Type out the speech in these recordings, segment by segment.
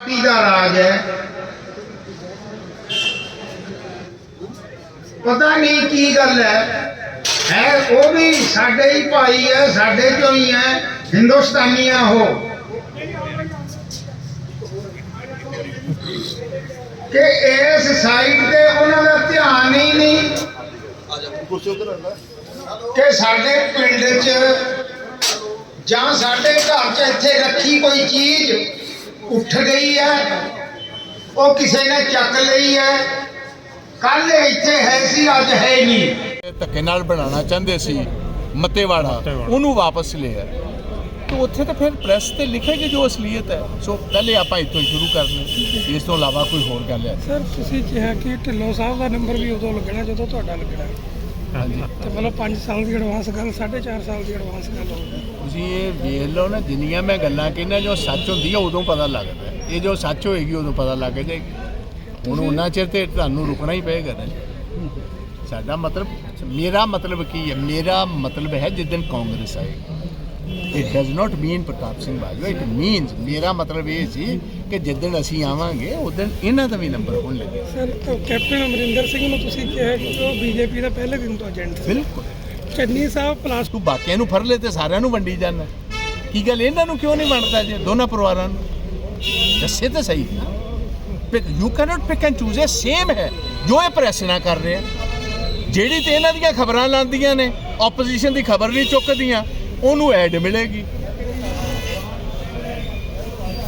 Party ਦਾ ਰਾਜ ਹੈ। ਪਤਾ ਨਹੀਂ ਕੀ ਗੱਲ ਹੈ। ਹੈ ਉਹ ਵੀ ਸਾਡੇ ਹੀ ਭਾਈ ਹੈ, ਸਾਡੇ ਚੋਂ ਹੀ ਹੈ ਹਿੰਦੁਸਤਾਨੀ ਆ ਕਿ ਇਸ ਸਾਈਡ ਤੇ ਉਹਨਾਂ ਦਾ ਧਿਆਨ ਹੀ ਨਹੀਂ। ਕਿ ਸਾਡੇ ਪਿੰਡ 'ਚ ਜਾਂ ਸਾਡੇ ਘਰ 'ਚ ਇੱਥੇ ਰੱਖੀ ਕੋਈ ਚੀਜ਼ ਉੱਠ ਗਈ ਹੈ। ਉਹ ਕਿਸੇ ਨੇ ਚੱਕ ਲਈ ਹੈ। ਕੱਲ ਇੱਥੇ ਹੈ ਸੀ ਅੱਜ ਹੈ ਨਹੀਂ। ਧੱਕੇ ਨਾਲ ਬਣਾਉਣਾ ਚਾਹੁੰਦੇ ਸੀ ਮੱਤੇਵਾੜਾ। ਉਹਨੂੰ ਵਾਪਸ ਲਿਆ। ਤੇ ਉੱਥੇ ਤਾਂ ਫਿਰ ਪ੍ਰੈਸ ਤੇ ਲਿਖੇਗੀ ਜੋ ਅਸਲੀਅਤ ਹੈ। ਸੋ ਪਹਿਲੇ ਆਪਾਂ ਇੱਥੋਂ ਹੀ ਸ਼ੁਰੂ ਕਰਨੇ। ਇਸ ਤੋਂ ਇਲਾਵਾ ਕੋਈ ਹੋਰ ਗੱਲ ਹੈ? ਸਰ ਤੁਸੀਂ ਕਿਹਾ ਕਿ ਢਿੱਲੋਂ ਸਾਹਿਬ ਦਾ ਨੰਬਰ ਵੀ ਉਦੋਂ ਲੱਗਣਾ ਜਦੋਂ ਤੁਹਾਡਾ ਲੱਗਣਾ। ਹਾਂਜੀ। ਤੇ ਮਤਲਬ 5 ਸਾਲ ਦੀ ਐਡਵਾਂਸ ਗੱਲ 4.5 ਸਾਲ ਦੀ ਐਡਵਾਂਸ ਗੱਲ ਹੋਊਗੀ ਤੁਸੀਂ ਇਹ ਵੇਖ ਲਓ ਨਾ ਜਿੰਨੀਆਂ ਮੈਂ ਗੱਲਾਂ ਕਹਿੰਦਾ ਜੋ ਸੱਚ ਹੁੰਦੀ ਹੈ ਉਦੋਂ ਪਤਾ ਲੱਗਦਾ। ਇਹ ਜੋ ਸੱਚ ਹੋਏਗੀ ਉਦੋਂ ਪਤਾ ਲੱਗ ਜਾਏਗੀ। ਹੁਣ ਉਹਨਾਂ ਚਿਰ ਤੇ ਤੁਹਾਨੂੰ ਰੁਕਣਾ ਹੀ ਪਏਗਾ ਨਾ। ਸਾਡਾ ਮਤਲਬ ਮੇਰਾ ਮਤਲਬ ਕੀ ਹੈ? ਮੇਰਾ ਮਤਲਬ ਹੈ ਜਿੱਦਨ ਕਾਂਗਰਸ ਆਏਗੀ। It does not mean Pratap Singh Bajwa it means ਮੇਰਾ ਮਤਲਬ ਇਹ ਸੀ ਕਿ ਜਿੱਦਣ ਅਸੀਂ ਆਵਾਂਗੇ ਉਦੋਂ ਇਹਨਾਂ ਦਾ ਵੀ ਨੰਬਰ ਹੋਣ ਲੱਗੇ ਸਰ ਕੈਪਟਨ ਅਮਰਿੰਦਰ ਸਿੰਘ ਨੂੰ ਤੁਸੀਂ ਕਿਹਾ ਕਿ ਉਹ ਬੀਜੇਪੀ ਦਾ ਪਹਿਲੇ ਦਿਨ ਤੋਂ ਏਜੰਟ ਬਿਲਕੁਲ ਚੰਨੀ ਸਾਹਿਬ ਪਲਾਸ ਤੂੰ ਬਾਕੀਆਂ ਨੂੰ ਫੜ ਲੈ ਤੇ ਸਾਰਿਆਂ ਨੂੰ ਵੰਡੀ ਜਾਂਦਾ ਕੀ ਗੱਲ ਇਹਨਾਂ ਨੂੰ ਕਿਉਂ ਨਹੀਂ ਵੰਡਦਾ ਜੇ ਦੋਨਾਂ ਪਰਿਵਾਰਾਂ ਨੂੰ ਦੱਸੇ ਤਾਂ ਸਹੀ you cannot pick and choose ਇਹ ਸੇਮ ਹੈ ਜੋ ਇਹ ਪ੍ਰੈਸ ਨਾ ਕਰ ਰਿਹਾ ਜਿਹੜੀ ਤੇ ਇਹਨਾਂ ਦੀਆਂ ਖਬਰਾਂ ਲਾਉਂਦੀਆਂ ਨੇ ਆਪੋਜੀਸ਼ਨ ਦੀ ਖਬਰ ਨਹੀਂ ਚੁੱਕਦੀਆਂ ਉਹਨੂੰ ਐਡ ਮਿਲੇਗੀ।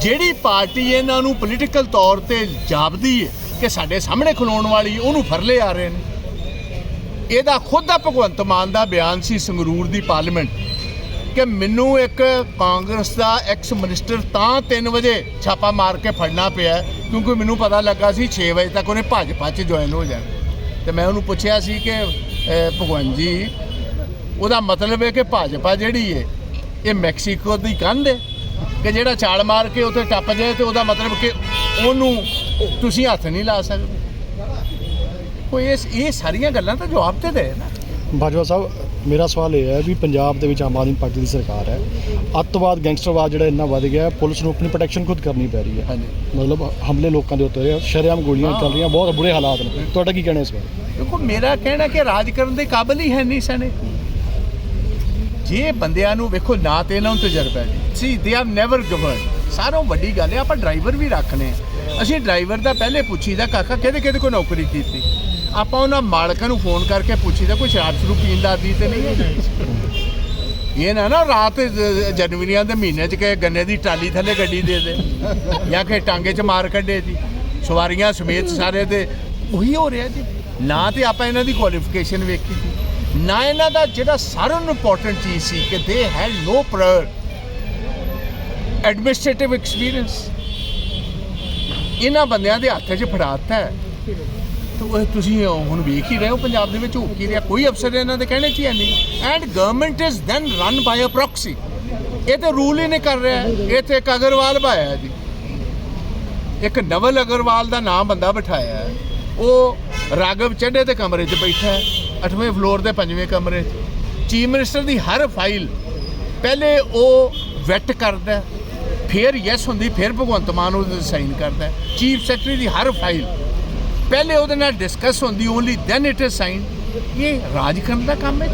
ਜਿਹੜੀ ਪਾਰਟੀ ਇਹਨਾਂ ਨੂੰ ਪੋਲੀਟੀਕਲ ਤੌਰ ਤੇ ਜਾਪਦੀ ਹੈ ਕਿ ਸਾਡੇ ਸਾਹਮਣੇ ਖਲੋਣ ਵਾਲੀ, ਉਹਨੂੰ ਫਰਲੇ ਆ ਰਹੇ ਨੇ। ਇਹਦਾ ਖੁਦ ਦਾ ਭਗਵੰਤ ਮਾਨ ਦਾ ਬਿਆਨ ਸੀ ਸੰਗਰੂਰ ਦੀ ਪਾਰਲੀਮੈਂਟ ਕਿ ਮੈਨੂੰ ਇੱਕ ਕਾਂਗਰਸ ਦਾ ਐਕਸ ਮਿਨਿਸਟਰ ਤਾਂ 3 ਵਜੇ ਛਾਪਾ ਮਾਰ ਕੇ ਫੜਨਾ ਪਿਆ ਕਿਉਂਕਿ ਮੈਨੂੰ ਪਤਾ ਲੱਗਾ ਸੀ 6 ਵਜੇ ਤੱਕ ਉਹਨੇ ਭਾਜਪਾ 'ਚ ਜੁਆਇਨ ਹੋ ਜਾਣਾ। ਤੇ ਮੈਂ ਉਹਨੂੰ ਪੁੱਛਿਆ ਸੀ ਕਿ ਭਗਵੰਤ ਜੀ ਉਹਦਾ ਮਤਲਬ ਹੈ ਕਿ ਭਾਜਪਾ ਜਿਹੜੀ ਹੈ ਇਹ ਮੈਕਸੀਕੋ ਦੀ ਕੰਧ ਹੈ ਕਿ ਜਿਹੜਾ ਛਾਲ ਮਾਰ ਕੇ ਉੱਥੇ ਟੱਪ ਜਾਏ ਤੇ ਉਹਦਾ ਮਤਲਬ ਕਿ ਉਹਨੂੰ ਤੁਸੀਂ ਹੱਥ ਨਹੀਂ ਲਾ ਸਕਦੇ। ਕੋਈ ਇਸ ਇਹ ਸਾਰੀਆਂ ਗੱਲਾਂ ਤਾਂ ਜਵਾਬ ਤੇ ਦੇ ਨਾ। ਬਾਜਵਾ ਸਾਹਿਬ ਮੇਰਾ ਸਵਾਲ ਇਹ ਹੈ ਵੀ ਪੰਜਾਬ ਦੇ ਵਿੱਚ ਆਮ ਆਦਮੀ ਪਾਰਟੀ ਦੀ ਸਰਕਾਰ ਹੈ। ਅੱਤਵਾਦ ਗੈਂਗਸਟਰਵਾਦ ਜਿਹੜਾ ਇੰਨਾ ਵੱਧ ਗਿਆ ਪੁਲਿਸ ਨੂੰ ਆਪਣੀ ਪ੍ਰੋਟੈਕਸ਼ਨ ਖੁਦ ਕਰਨੀ ਪੈ ਰਹੀ ਹੈ। ਹਾਂਜੀ। ਮਤਲਬ ਹਮਲੇ ਲੋਕਾਂ ਦੇ ਉੱਤੇ ਸ਼ਰੇਆਮ ਗੋਲੀਆਂ ਚੱਲ ਰਹੀਆਂ ਬਹੁਤ ਬੁਰੇ ਹਾਲਾਤ ਨੇ। ਤੁਹਾਡਾ ਕੀ ਕਹਿਣਾ ਇਸ ਬਾਰੇ? ਦੇਖੋ ਮੇਰਾ ਕਹਿਣਾ ਕਿ ਰਾਜ ਕਰਨ ਦੇ ਕਾਬਿਲ ਹੀ ਹੈ ਨਹੀਂ ਸਨੇ ਜੇ ਬੰਦਿਆਂ ਨੂੰ ਵੇਖੋ ਨਾ ਤੇ ਇਹਨਾਂ ਨੂੰ ਤਜਰਬਾ ਹੈ। ਸੀ ਦੇ ਆਰ ਨੈਵਰ ਗਵਰਨ ਸਾਰੋਂ ਵੱਡੀ ਗੱਲ ਹੈ, ਆਪਾਂ ਡਰਾਈਵਰ ਵੀ ਰੱਖਨੇ ਅਸੀਂ ਡਰਾਈਵਰ ਦਾ ਪਹਿਲੇ ਪੁੱਛੀਦਾ, ਕਾਕਾ ਕਿਹਦੇ ਕਿਹਦੇ ਕੋ ਨੌਕਰੀ ਕੀਤੀ? ਆਪਾਂ ਉਹਨਾਂ ਮਾਲਕਾਂ ਨੂੰ ਫੋਨ ਕਰਕੇ ਪੁੱਛੀਦਾ, ਕੋਈ ਸ਼ਰਾਬ ਸ਼ੁਰੂ ਪੀਣ ਦਾ ਆਦੀ ਤੇ ਨਹੀਂ ਇਹ ਨਾ ਨਾ ਰਾਤ ਜਨਵਰੀਆਂ ਦੇ ਮਹੀਨੇ ਚ ਕਿ ਗੰਨੇ ਦੀ ਟਾਲੀ ਥੱਲੇ ਗੱਡੀ ਦੇ ਦੇ, ਜਾਂ ਕਿ ਟਾਂਗੇ ਚ ਮਾਰ ਕੱਢੇ ਜੀ ਸਵਾਰੀਆਂ ਸਮੇਤ ਸਾਰੇ ਤੇ ਉਹੀ ਹੋ ਰਿਹਾ ਜੀ। ਨਾ ਤੇ ਆਪਾਂ ਇਹਨਾਂ ਦੀ ਕੁਆਲੀਫਿਕੇਸ਼ਨ ਵੇਖੀ ਸੀ। ਨਾ ਇਹਨਾਂ ਦਾ ਜਿਹੜਾ ਸਾਰਿਆਂ ਨੂੰ ਇੰਪੋਰਟੈਂਟ ਚੀਜ਼ ਸੀ ਕਿ the head no prior administrative experience ਇਹਨਾਂ ਬੰਦਿਆਂ ਦੇ ਹੱਥ 'ਚ ਫੜਾਤਾ ਹੈ। ਤਾਂ ਤੁਸੀਂ ਹੁਣ ਵੇਖ ਹੀ ਰਹੇ ਹੋ ਪੰਜਾਬ ਦੇ ਵਿੱਚ ਹੋ ਕੀ ਰਿਹਾ। ਕੋਈ ਅਫਸਰ ਇਹਨਾਂ ਦੇ ਕਹਿਣੇ 'ਚ ਹੀ ਹੈ ਨਹੀਂ। And government is then run by a proxy ਇਹ ਤੇ ਰੂਲ ਹੀ ਨਹੀਂ ਕਰ ਰਿਹਾ ਇਹ ਤੇ ਇੱਕ ਅਗਰਵਾਲ ਭਾਇਆ ਜੀ। ਇੱਕ ਨਵਲ ਅਗਰਵਾਲ ਦਾ ਨਾਮ ਬੰਦਾ ਬਿਠਾਇਆ ਉਹ ਰਾਗਵ ਚੱਡੇ ਦੇ ਕਮਰੇ 'ਚ ਬੈਠਾ ਹੈ। 8ਵੇਂ ਫਲੋਰ ਦੇ 5ਵੇਂ ਕਮਰੇ 'ਚ। ਚੀਫ ਮਿਨਿਸਟਰ ਦੀ ਹਰ ਫਾਈਲ ਪਹਿਲੇ ਉਹ ਵੈਟ ਕਰਦਾ ਫਿਰ ਯੈਸ ਹੁੰਦੀ ਫਿਰ ਭਗਵੰਤ ਮਾਨ ਉਹਦੇ ਸਾਈਨ ਕਰਦਾ ਚੀਫ ਸੈਕਟਰੀ ਦੀ ਹਰ ਫਾਈਲ ਪਹਿਲੇ ਉਹਦੇ ਨਾਲ ਡਿਸਕਸ ਹੁੰਦੀ only then it is sign ਇਹ ਰਾਜ ਕਰਨ ਦਾ ਕੰਮ ਹੈ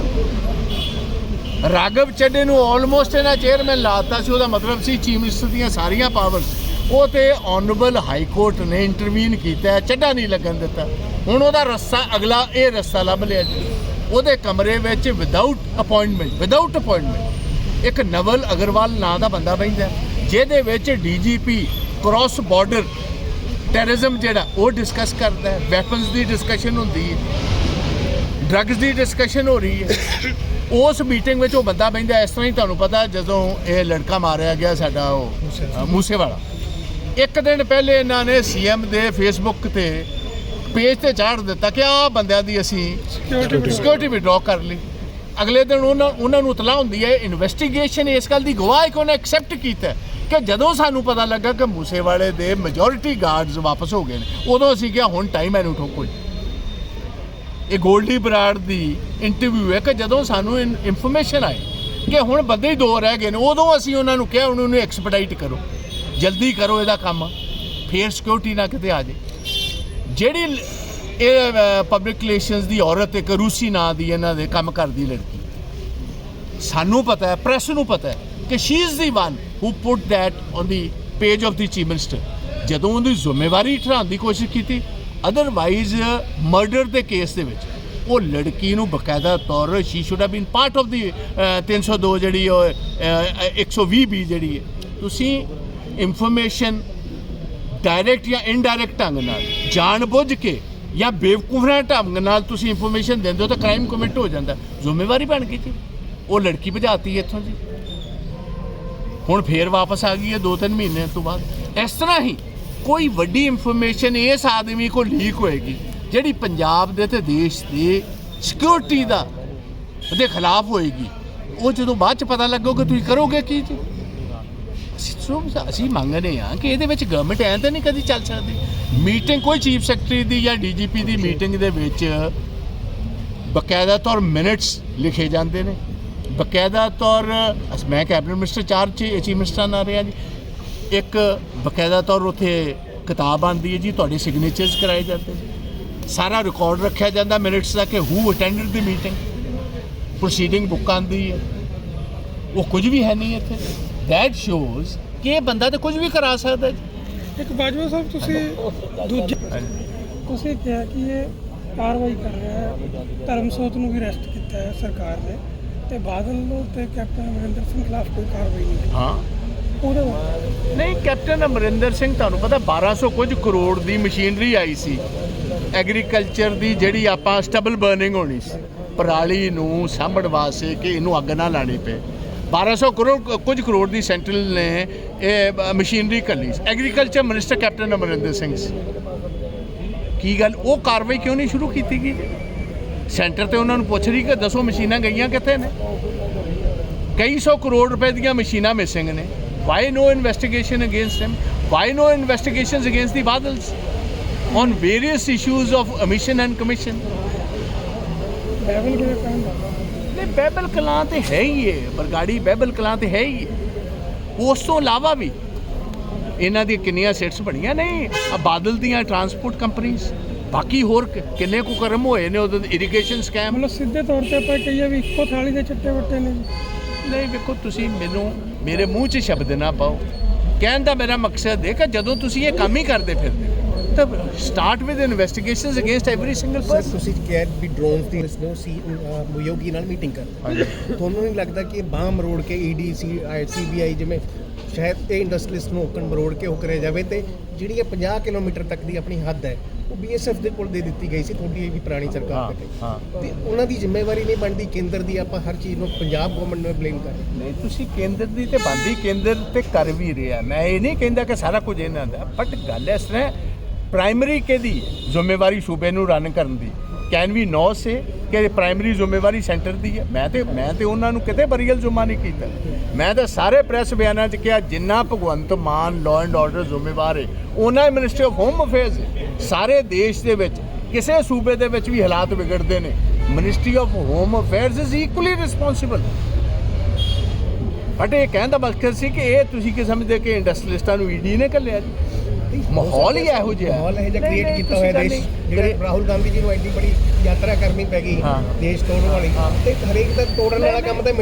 ਰਾਗਵ ਚੱਡੇ ਨੂੰ ਆਲਮੋਸਟ ਇਹਨਾਂ ਚੇਅਰਮੈਨ ਲਾਤਾ ਸੀ ਉਹਦਾ ਮਤਲਬ ਸੀ ਚੀਫ ਮਿਨਿਸਟਰ ਦੀਆਂ ਸਾਰੀਆਂ ਪਾਵਰਸ ਉਹ ਤੇ ਆਨਰੇਬਲ ਹਾਈ ਕੋਰਟ ਨੇ ਇੰਟਰਵੀਨ ਕੀਤਾ ਹੈ, ਚੱਡਾ ਨਹੀਂ ਲੱਗਣ ਦਿੱਤਾ। ਹੁਣ ਉਹਦਾ ਰਸਤਾ ਅਗਲਾ ਇਹ ਰਸਤਾ ਲੱਭ ਲਿਆ ਜੀ। ਉਹਦੇ ਕਮਰੇ ਵਿੱਚ ਵਿਦਆਊਟ ਅਪਾਇੰਟਮੈਂਟ ਵਿਦਆਊਟ ਅਪਾਇੰਟਮੈਂਟ ਇੱਕ ਨਵਲ ਅਗਰਵਾਲ ਨਾਂ ਦਾ ਬੰਦਾ ਬੈਠਦਾ ਜਿਹਦੇ ਵਿੱਚ ਡੀਜੀਪੀ ਕ੍ਰਾਸ ਬਾਰਡਰ ਟੈਰਰਿਜ਼ਮ ਜਿਹੜਾ ਉਹ ਡਿਸਕਸ ਕਰਦਾ ਹੈ। ਵੈਪਨਸ ਦੀ ਡਿਸਕਸ਼ਨ ਹੁੰਦੀ ਹੈ ਡਰੱਗਸ ਦੀ ਡਿਸਕਸ਼ਨ ਹੋ ਰਹੀ ਹੈ। ਉਸ ਮੀਟਿੰਗ ਵਿੱਚ ਉਹ ਬੰਦਾ ਬੈਂਦਾ ਇਸ ਤਰ੍ਹਾਂ ਹੀ ਤੁਹਾਨੂੰ ਪਤਾ ਜਦੋਂ ਇਹ ਲੜਕਾ ਮਾਰਿਆ ਗਿਆ ਸਾਡਾ ਉਹ ਅ, ਮੂਸੇਵਾਲਾ। ਇੱਕ ਦਿਨ ਪਹਿਲੇ ਇਹਨਾਂ ਨੇ ਸੀਐਮ ਦੇ ਫੇਸਬੁੱਕ ਤੇ ਪੇਜ ਤੇ ਚਾੜ ਦਿੱਤਾ ਕਿ ਆਹ ਬੰਦਿਆਂ ਦੀ ਅਸੀਂ ਸਿਕਿਉਰਿਟੀ ਵਿਡਰਾ ਕਰ ਲਈ। ਅਗਲੇ ਦਿਨ ਉਹਨਾਂ ਉਹਨਾਂ ਨੂੰ ਇਤਲਾ ਹੁੰਦੀ ਹੈ ਇਨਵੈਸਟੀਗੇਸ਼ਨ ਇਸ ਗੱਲ ਦੀ ਗਵਾਹ ਹੈ ਕਿ ਉਹਨੇ ਐਕਸੈਪਟ ਕੀਤਾ ਹੈ ਕਿ ਜਦੋਂ ਸਾਨੂੰ ਪਤਾ ਲੱਗਾ ਕਿ ਮੂਸੇਵਾਲੇ ਦੇ ਮੈਜੋਰਿਟੀ ਗਾਰਡਸ ਵਾਪਸ ਹੋ ਗਏ ਨੇ ਉਦੋਂ ਅਸੀਂ ਕਿਹਾ ਹੁਣ ਟਾਈਮ ਇਹਨੂੰ ਠੋਕੋ ਜੀ। ਇਹ ਗੋਲਡੀ ਬਰਾੜ ਦੀ ਇੰਟਰਵਿਊ ਹੈ ਕਿ ਜਦੋਂ ਸਾਨੂੰ ਇਨਫੋਰਮੇਸ਼ਨ ਆਈ ਕਿ ਹੁਣ ਬੰਦੇ ਹੀ ਦੋ ਰਹਿ ਗਏ ਨੇ ਉਦੋਂ ਅਸੀਂ ਉਹਨਾਂ ਨੂੰ ਕਿਹਾ ਉਹਨਾਂ ਨੂੰ ਐਕਸਪੈਡਾਈਟ ਕਰੋ। ਜਲਦੀ ਕਰੋ ਇਹਦਾ ਕੰਮ। ਫੇਰ ਸਿਕਿਉਰਿਟੀ ਨਾ ਕਿਤੇ ਆ ਜੇ ਜਿਹੜੀ ਇਹ ਪਬਲਿਕ ਰਿਲੇਸ਼ਨਸ ਦੀ ਔਰਤ ਇੱਕ ਰੂਸੀ ਨਾਂ ਦੀ ਇਹਨਾਂ ਦੇ ਕੰਮ ਕਰਦੀ ਲੜਕੀ। ਸਾਨੂੰ ਪਤਾ ਹੈ ਪ੍ਰੈਸ ਨੂੰ ਪਤਾ ਹੈ ਕਿ she is the one who put that on the page of the chief minister ਜਦੋਂ ਉਹਦੀ ਜ਼ਿੰਮੇਵਾਰੀ ਠਰਾਉਣ ਦੀ ਕੋਸ਼ਿਸ਼ ਕੀਤੀ ਅਦਰਵਾਈਜ਼ ਮਰਡਰ ਦੇ ਕੇਸ ਦੇ ਵਿੱਚ ਉਹ ਲੜਕੀ ਨੂੰ ਬਕਾਇਦਾ ਤੌਰ she should have been part of the 302 ਜਿਹੜੀ ਉਹ ਅਹ, 120 ਬੀ ਜਿਹੜੀ ਹੈ। ਤੁਸੀਂ ਇਨਫੋਰਮੇਸ਼ਨ ਡਾਇਰੈਕਟ ਜਾਂ ਇਨਡਾਇਰੈਕਟ ਢੰਗ ਨਾਲ, ਜਾਣਬੁੱਝ ਕੇ ਜਾਂ ਬੇਵਕੂਫਾਂ ਢੰਗ ਨਾਲ ਤੁਸੀਂ ਇਨਫੋਰਮੇਸ਼ਨ ਦਿੰਦੇ ਹੋ ਤਾਂ ਕ੍ਰਾਈਮ ਕਮਿਟ ਹੋ ਜਾਂਦਾ। ਜ਼ਿੰਮੇਵਾਰੀ ਬਣ ਗਈ ਜੀ। ਉਹ ਲੜਕੀ ਭਜਾਤੀ ਇੱਥੋਂ ਜੀ। ਹੁਣ ਫੇਰ ਵਾਪਸ ਆ ਗਈ ਹੈ 2-3 ਮਹੀਨੇ ਤੋਂ ਬਾਅਦ। ਇਸ ਤਰ੍ਹਾਂ ਹੀ ਕੋਈ ਵੱਡੀ ਇਨਫੋਰਮੇਸ਼ਨ ਇਸ ਆਦਮੀ ਕੋ ਲੀਕ ਹੋਏਗੀ, ਜਿਹੜੀ ਪੰਜਾਬ ਦੇ ਤੇ ਦੇਸ਼ ਦੇ ਸਿਕਿਉਰਿਟੀ ਦਾ ਦੇ ਖਿਲਾਫ ਹੋਏਗੀ। ਉਹ ਜਦੋਂ ਬਾਅਦ ਚ ਪਤਾ ਲੱਗੋਗੇ, ਤੁਸੀਂ ਕਰੋਗੇ ਕੀ ਜੀ? ਅਸੀਂ ਸੋ- ਅਸੀਂ ਮੰਗਦੇ ਆ ਕਿ ਇਹਦੇ ਵਿੱਚ ਗਵਰਨਮੈਂਟ ਐਂ ਤਾਂ ਨਹੀਂ ਕਦੀ ਚੱਲ ਸਕਦੀ। ਮੀਟਿੰਗ ਕੋਈ ਚੀਫ ਸੈਕਟਰੀ ਦੀ ਜਾਂ ਡੀਜੀਪੀ ਦੀ ਮੀਟਿੰਗ ਦੇ ਵਿੱਚ ਬਕਾਇਦਾ ਤੌਰ ਮਿੰਟਸ ਲਿਖੇ ਜਾਂਦੇ ਨੇ। ਬਕਾਇਦਾ ਤੌਰ, ਅਸ- ਮੈਂ ਕੈਬਨਿਟ ਮਿਨਿਸਟਰ ਚਾਰ ਚ ਚੀਫ ਮਿਨਿਸਟਰ ਨਾਲ ਰਿਹਾ ਜੀ। ਇੱਕ ਬਕਾਇਦਾ ਤੌਰ ਉੱਥੇ ਕਿਤਾਬ ਆਉਂਦੀ ਹੈ ਜੀ, ਤੁਹਾਡੇ ਸਿਗਨੇਚਰਸ ਕਰਾਏ ਜਾਂਦੇ ਨੇ। ਸਾਰਾ ਰਿਕਾਰਡ ਰੱਖਿਆ ਜਾਂਦਾ ਮਿੰਟਸ ਦਾ ਕਿ who attended the meeting proceeding book ਆਉਂਦੀ ਹੈ। ਉਹ ਕੁਝ ਵੀ ਹੈ ਨਹੀਂ ਇੱਥੇ। ਦੈਟ ਸ਼ੋਜ਼ ਕਿ ਇਹ ਬੰਦਾ ਤਾਂ ਕੁਝ ਵੀ ਕਰਾ ਸਕਦਾ ਜੀ। ਇੱਕ ਬਾਜਵਾ ਸਾਹਿਬ ਤੁਸੀਂ ਦੂਜੇ ਤੁਸੀਂ ਕਿਹਾ ਕਿ ਇਹ ਕਾਰਵਾਈ ਕਰ ਰਿਹਾ ਹੈ ਧਰਮਸੋਤ ਨੂੰ ਵੀ ਅਰੈਸਟ ਕੀਤਾ ਹੈ ਸਰਕਾਰ ਨੇ ਤੇ ਬਾਦਲ ਨੂੰ ਤੇ ਕੈਪਟਨ ਅਮਰਿੰਦਰ ਸਿੰਘ ਖਿਲਾਫ ਕੋਈ ਕਾਰਵਾਈ ਨਹੀਂ ਹਾਂ। ਉਹਦੇ ਨਹੀਂ ਕੈਪਟਨ ਅਮਰਿੰਦਰ ਸਿੰਘ ਤੁਹਾਨੂੰ ਪਤਾ 1200 ਕੁਝ ਕਰੋੜ ਦੀ ਮਸ਼ੀਨਰੀ ਆਈ ਸੀ। ਐਗਰੀਕਲਚਰ ਦੀ ਜਿਹੜੀ ਆਪਾਂ ਸਟੇਬਲ ਬਰਨਿੰਗ ਹੋਣੀ ਸੀ। ਪਰਾਲੀ ਨੂੰ ਸਾਂਭਣ ਵਾਸਤੇ ਕਿ ਇਹਨੂੰ ਅੱਗ ਨਾ ਲਾਣੀ ਪਏ। 1200 ਕਰੋੜ ਕੁਝ ਕਰੋੜ ਦੀ ਸੈਂਟਰਲ ਨੇ ਇਹ ਬ- ਮਸ਼ੀਨਰੀ ਕੱਲੀ agriculture minister captain Amarinder Singh ਸੀ ਕੀ ਗੱਲ ਉਹ ਕਾਰਵਾਈ ਕਿਉਂ ਨਹੀਂ ਸ਼ੁਰੂ ਕੀਤੀ ਗਈ ਸੈਂਟਰ ਤੇ ਉਹਨਾਂ ਨੂੰ ਪੁੱਛ ਰਹੀ ਕਿ ਦੱਸੋ ਮਸ਼ੀਨਾਂ ਗਈਆਂ ਕਿੱਥੇ ਨੇ ਕਈ ਸੌ ਕਰੋੜ ਰੁਪਏ ਦੀਆਂ ਮਸ਼ੀਨਾਂ ਮਿਸਿੰਗ ਨੇ why no investigation against them why no investigations against the Badals on various issues of emission and commission babble ਕਿਹੜਾ ਕਹਿੰਦਾ ਨਹੀਂ ਬੈਬਲ ਕਲਾਂ ਤੇ ਹੈ ਹੀ ਹੈ ਬਰਗਾੜੀ ਬੈਬਲ ਕਲਾਂ ਤੇ ਹੈ ਹੀ ਹੈ ਉਸ ਤੋਂ ਇਲਾਵਾ ਵੀ ਇਹਨਾਂ ਦੀਆਂ ਕਿੰਨੀਆਂ ਸੈਟਸ ਬਣੀਆਂ ਨਹੀਂ ਆ ਬਾਦਲ ਦੀਆਂ ਟਰਾਂਸਪੋਰਟ ਕੰਪਨੀਆਂ ਬਾਕੀ ਹੋਰ ਕਿੰਨੇ ਕੁ ਕਰਮ ਹੋਏ ਨੇ ਉਹਦੇ ਇਰੀਗੇਸ਼ਨ ਸਕੈਮ ਮਤਲਬ ਸਿੱਧੇ ਤੌਰ ਤੇ ਆਪਾਂ ਕਹੀਏ ਵੀ ਇੱਕੋ ਥਾਲੀ ਦੇ ਚੱਟੇ ਵੱਟੇ ਨੇ ਨਹੀਂ ਵੇਖੋ ਤੁਸੀਂ ਮੈਨੂੰ ਮੇਰੇ ਮੂੰਹ 'ਚ ਸ਼ਬਦ ਨਾ ਪਾਓ। ਕਹਿਣ ਦਾ ਮੇਰਾ ਮਕਸਦ ਹੈ ਕਿ ਜਦੋਂ ਤੁਸੀਂ ਇਹ ਕੰਮ ਹੀ ਕਰਦੇ ਫਿਰਦੇ ਤਾਂ start with investigations against every single sir person ਤੁਸੀਂ ਕਿਹਾ ਵੀ ਡਰੋਨਸ ਦੀ ਇਸ ਨੂੰ ਸੀ ਯੋਗੀ ਨਾਲ ਮੀਟਿੰਗ ਕਰ ਤੁਹਾਨੂੰ ਨਹੀਂ ਲੱਗਦਾ ਕਿ ਬਾਹ ਮਰੋੜ ਕੇ E ਈਡੀ ਸੀ ਸੀਬੀਆਈ ਜਿਵੇਂ ਸ਼ਾਇਦ ਇਹ ਇੰਡਸਟਰੀਲਿਸਟ ਨੂੰ ਓਕਣ ਮਰੋੜ ਕੇ ਉਹ ਕਰਿਆ ਜਾਵੇ ਤੇ ਜਿਹੜੀ ਇਹ 50 ਕਿਲੋਮੀਟਰ ਤੱਕ ਦੀ ਆਪਣੀ ਹੱਦ ਹੈ ਉਹ ਬੀਐਸਐਫ ਦੇ ਕੋਲ ਦੇ ਦਿੱਤੀ ਗਈ ਸੀ ਤੁਹਾਡੀ ਇਹ ਵੀ ਪੁਰਾਣੀ ਸਰਕਾਰ ਦੇ। ਹਾਂ। ਤੇ ਉਹਨਾਂ ਦੀ ਜ਼ਿੰਮੇਵਾਰੀ ਨਹੀਂ ਬਣਦੀ ਕੇਂਦਰ ਦੀ ਆਪਾਂ ਹਰ ਚੀਜ਼ ਨੂੰ ਪੰਜਾਬ ਗਵਰਨਮੈਂਟ ਨੂੰ ਬਲੇਮ ਕਰ ਨਹੀਂ ਤੁਸੀਂ ਕੇਂਦਰ ਦੀ ਤੇ ਬੰਦੀ ਕੇਂਦਰ ਤੇ ਕਰ ਵੀ ਰਿਹਾ ਮੈਂ ਇਹ ਨਹੀਂ ਕਹਿੰਦਾ ਕਿ ਸਾਰਾ ਕੁਝ ਇਹਨਾਂ ਦਾ ਬਟ ਗੱਲ ਇਸ ਤਰ੍ਹਾਂ ਪ੍ਰਾਇਮਰੀ ਕਿਹਦੀ? ਜ਼ਿੰਮੇਵਾਰੀ ਸੂਬੇ ਨੂੰ ਰਨ ਕਰਨ ਦੀ। ਕੈਨ ਵੀ ਨੋ ਸੇ ਕਿ ਪ੍ਰਾਇਮਰੀ ਜ਼ਿੰਮੇਵਾਰੀ ਸੈਂਟਰ ਦੀ ਹੈ। ਮੈਂ ਤੇ ਮੈਂ ਤੇ ਉਹਨਾਂ ਨੂੰ ਕਿਤੇ ਬਰੀਅਲ ਜੁਮਾ ਨਹੀਂ ਕੀਤਾ। ਮੈਂ ਤਾਂ ਸਾਰੇ ਪ੍ਰੈਸ ਬਿਆਨਾਂ 'ਚ ਕਿਹਾ, ਜਿੰਨਾ Bhagwant Mann law and order ਜ਼ਿੰਮੇਵਾਰ ਹੈ ਉਹਨਾਂ ਮਿਨਿਸਟਰੀ ਆਫ ਹੋਮ ਅਫੇਅਰਸ ਸਾਰੇ ਦੇਸ਼ ਦੇ ਵਿੱਚ, ਕਿਸੇ ਸੂਬੇ ਦੇ ਵਿੱਚ ਵੀ ਹਾਲਾਤ ਵਿਗੜਦੇ ਨੇ। Ministry of home affairs is equally responsible but ਇਹ ਕਹਿਣ ਦਾ ਮਕਸਦ ਸੀ ਕਿ ਇਹ ਤੁਸੀਂ ਕੀ ਸਮਝਦੇ ਕਿ ਇੰਡਸਟਰੀਲਿਸਟਾਂ ਨੂੰ ਈਡੀ ਨੇ ਕੱਲਿਆ ਜੀ? ਮਾਹੌਲ ਹੀ ਇਹੋ ਜਿਹਾ ਮਾਹੌਲ ਇਹ ਜਿਹਾ ਕ੍ਰੀਏਟ ਕੀਤਾ ਹੋਇਆ ਦੇਸ਼ ਜਿਹੜਾ ਰਾਹੁਲ ਗਾਂਧੀ ਜੀ ਨੂੰ ਐਡੀ ਬੜੀ ਯਾਤਰਾ ਕਰਨੀ ਪੈ ਗਈ ਹਾਂ। ਦੇਸ਼ ਤੋੜਨ ਵਾਲੀ। ਤੇ ਹਰੇਕ ਦਾ ਤੋੜਨ ਵਾਲਾ ਕੰਮ ਤਾਂ